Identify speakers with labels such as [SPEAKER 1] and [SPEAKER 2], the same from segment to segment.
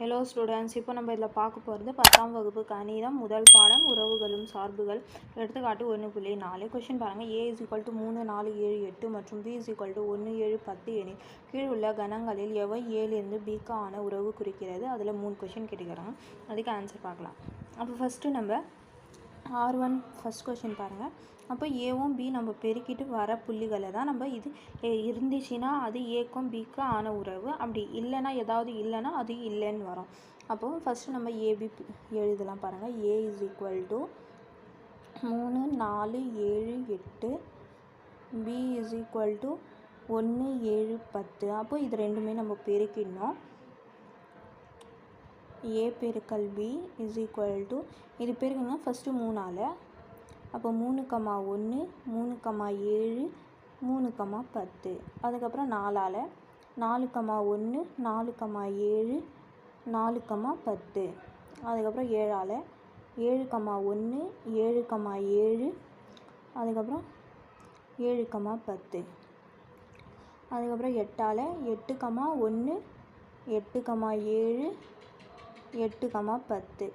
[SPEAKER 1] Hello students இப்போ நம்ம இதில் பார்க்க போகிறது பத்தாம் வகுப்பு கணிதம் முதல் பாடம் உறவுகளும் சார்புகள். எடுத்துக்காட்டு ஒன்று புள்ளி நாலு. கொஷின் பாருங்கள் ஏ இஸ் ஈக்குவல் டு மூணு நாலு ஏழு எட்டு மற்றும் பி இஸ் ஈக்குவல் டு ஒன்று ஏழு பத்து எனில் கீழ் உள்ள கணங்களில் எவை ஏழுலேருந்து பிக்கு ஆன உறவு குறிக்கிறது? அதில் மூணு கொஷின் கேட்டுக்கிறாங்க. அதுக்கு ஆன்சர் பார்க்கலாம். அப்போ ஃபஸ்ட்டு நம்ம ஆர் ஒன் ஃபஸ்ட் கொஷின் பாருங்கள் அப்போ ஏவும் பி நம்ம பெருக்கிட்டு வர புள்ளிகளை தான் நம்ம இது இருந்துச்சுன்னா அது ஏக்கும் பிக்கு ஆன உறவு. அப்படி இல்லைன்னா ஏதாவது இல்லைன்னா அது இல்லைன்னு வரும். அப்போது ஃபஸ்ட்டு நம்ம ஏபி எழுதலாம் பாருங்கள் ஏ இஸ் ஈக்குவல் டு மூணு நாலு ஏழு எட்டு. பி இஸ் ஈக்குவல் டு ஒன்று ஏழு பத்து. அப்போ இது ரெண்டுமே நம்ம பெருக்கிடணும். ஏ பெருக்கல் பி இஸ் ஈக்குவல் டு இது பெருக்குங்க ஃபஸ்ட்டு மூணால். அப்போ மூணு கம்மா ஒன்று மூணு கமா ஏழு மூணு கம்மா பத்து. அதுக்கப்புறம் நாலால். நாலு கம்மா ஒன்று நாலு கமா ஏழு நாலு கமா பத்து. அதுக்கப்புறம் ஏழால். ஏழு கமா ஒன்று ஏழு கம்மா ஏழு அதுக்கப்புறம் ஏழு கமா பத்து. அதுக்கப்புறம் எட்டால். எட்டு கம்மா ஒன்று எட்டு கம்மா ஏழு எட்டு கமா பத்து.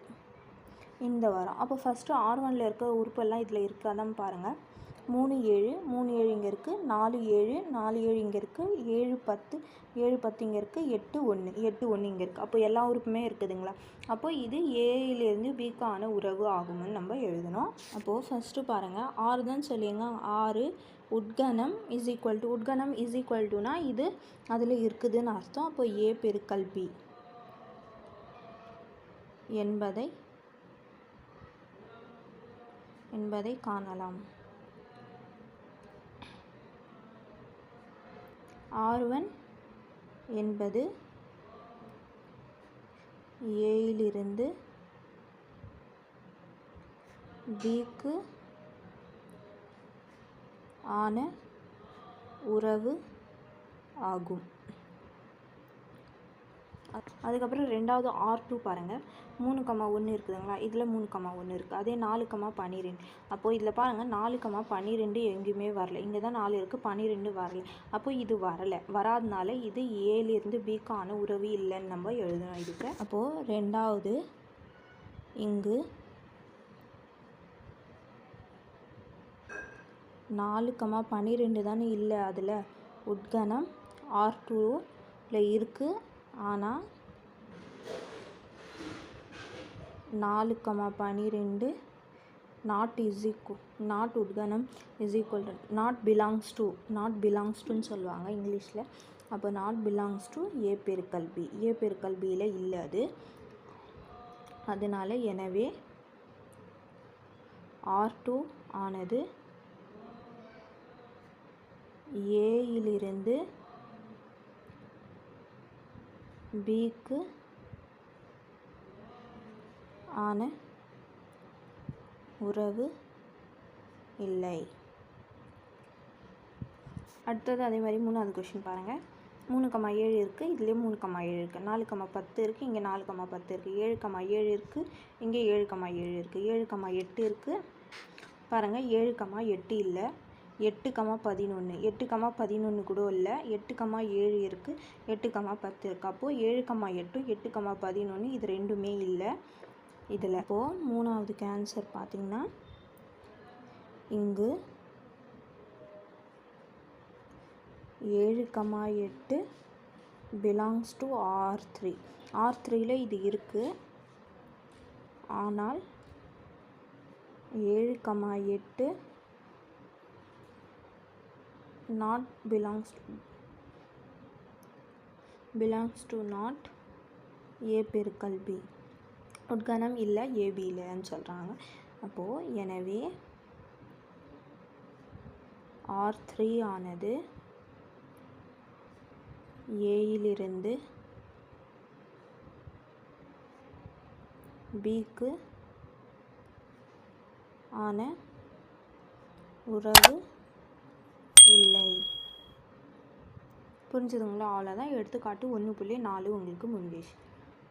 [SPEAKER 1] இந்த வாரம். அப்போ ஃபஸ்ட்டு ஆர் ஒனில் இருக்க உறுப்பெல்லாம் இதில் இருக்காதான் பாருங்கள் மூணு ஏழு மூணு ஏழு இங்கே இருக்குது நாலு ஏழு நாலு ஏழு இங்கே இருக்குது ஏழு பத்து ஏழு பத்து இங்கே இருக்குது எட்டு ஒன்று எட்டு ஒன்று இங்கே இருக்குது அப்போ எல்லா உறுப்புமே இருக்குதுங்களா? அப்போ இது ஏயிலேருந்து பிக்கான உறவு ஆகும்னு நம்ம எழுதணும். அப்போது ஃபஸ்ட்டு பாருங்கள் ஆறு தான் சொல்லிங்க ஆறு உட்கணம் இஸ் ஈக்குவல் டு உட்கணம் இஸ் ஈக்குவல் டுனா இது அதில் இருக்குதுன்னு அர்த்தம். அப்போ ஏ பெருக்கல் பி என்பதை என்பதை காணலாம். ஆர்வன் என்பது ஏயிலிருந்து பிக்கு ஆன உறவு ஆகும். அதுக்கப்புறம் ரெண்டாவது ஆர் டூ பாருங்கள் மூணு கமா ஒன்று இருக்குதுங்களா? இதில் மூணு கமா ஒன்று இருக்குது அதே நாலு கம்மா பன்னிரெண்டு அப்போது இதில் பாருங்கள் நாலு கம்மா பன்னிரெண்டு எங்கேயுமே வரல. இங்கே தான் நாலு இருக்குது பன்னிரெண்டு வரல. அப்போது இது வரலை. வராதனால இது ஏலேருந்து பிக்கான உறவு இல்லைன்னு நம்ம எழுதணும் இதுக்கு. அப்போது ரெண்டாவது இங்கு நாலு கம்மா பன்னிரெண்டு தானே இல்லை அதில். உட்கணம் ஆர் டூவில் இருக்குது ஆனால் நாலு கமா பனிரெண்டு not is equal not உட்கணம் is equal to not belongs to not belongs டுன்னு சொல்லுவாங்க இங்கிலீஷில். அப்போ நாட் பிலாங்ஸ் டு ஏ பெருக்கல் பி ஏ பெருக்கல் பியில் இல்லை அது. அதனால் எனவே ஆர் டூ ஆனது ஏயிலிருந்து பிக்கு ஆன உறவு இல்லை. அடுத்தது அதே மாதிரி மூணாவது கொஷின் பாருங்கள் மூணு கமா ஏழு இருக்குது இதுலேயே மூணு கம்மா ஏழு இருக்குது நாலு கம்மா பத்து இருக்குது இங்கே நாலு கம்மா பத்து இருக்குது ஏழு கம்மா ஏழு இருக்குது இங்கே ஏழு கம்மா ஏழு இருக்குது ஏழு கம்மா எட்டு இருக்குது பாருங்கள் ஏழு கம்மா எட்டு இல்லை. எட்டு கமா பதினொன்று எட்டு கமா பதினொன்று கூட இல்லை. எட்டு கமா ஏழு இருக்குது எட்டு கமா பத்து இருக்குது அப்போது ஏழு கமா எட்டு எட்டு கமா பதினொன்று இது ரெண்டுமே இல்லை. இதில் இப்போது மூணாவது கேன்சர் பார்த்திங்கன்னா இங்கு ஏழு கமா எட்டு belongs to R three R த்ரீயில் இது இருக்குது ஆனால் ஏழு கமா எட்டு not belongs belongs to not A பெருக்கல் பி உட்கணம் இல்லை ஏபி இல்லைன்னு சொல்கிறாங்க அப்போது எனவே ஆர் த்ரீ ஆனது ஏயிலிருந்து பிக்கு ஆன உறவு இல்லை. புரிஞ்சுதுங்களா? அவ்வளோதான் எடுத்துக்காட்டு ஒன்று புள்ளி நாலு உங்களுக்கு முடிஞ்சிச்சு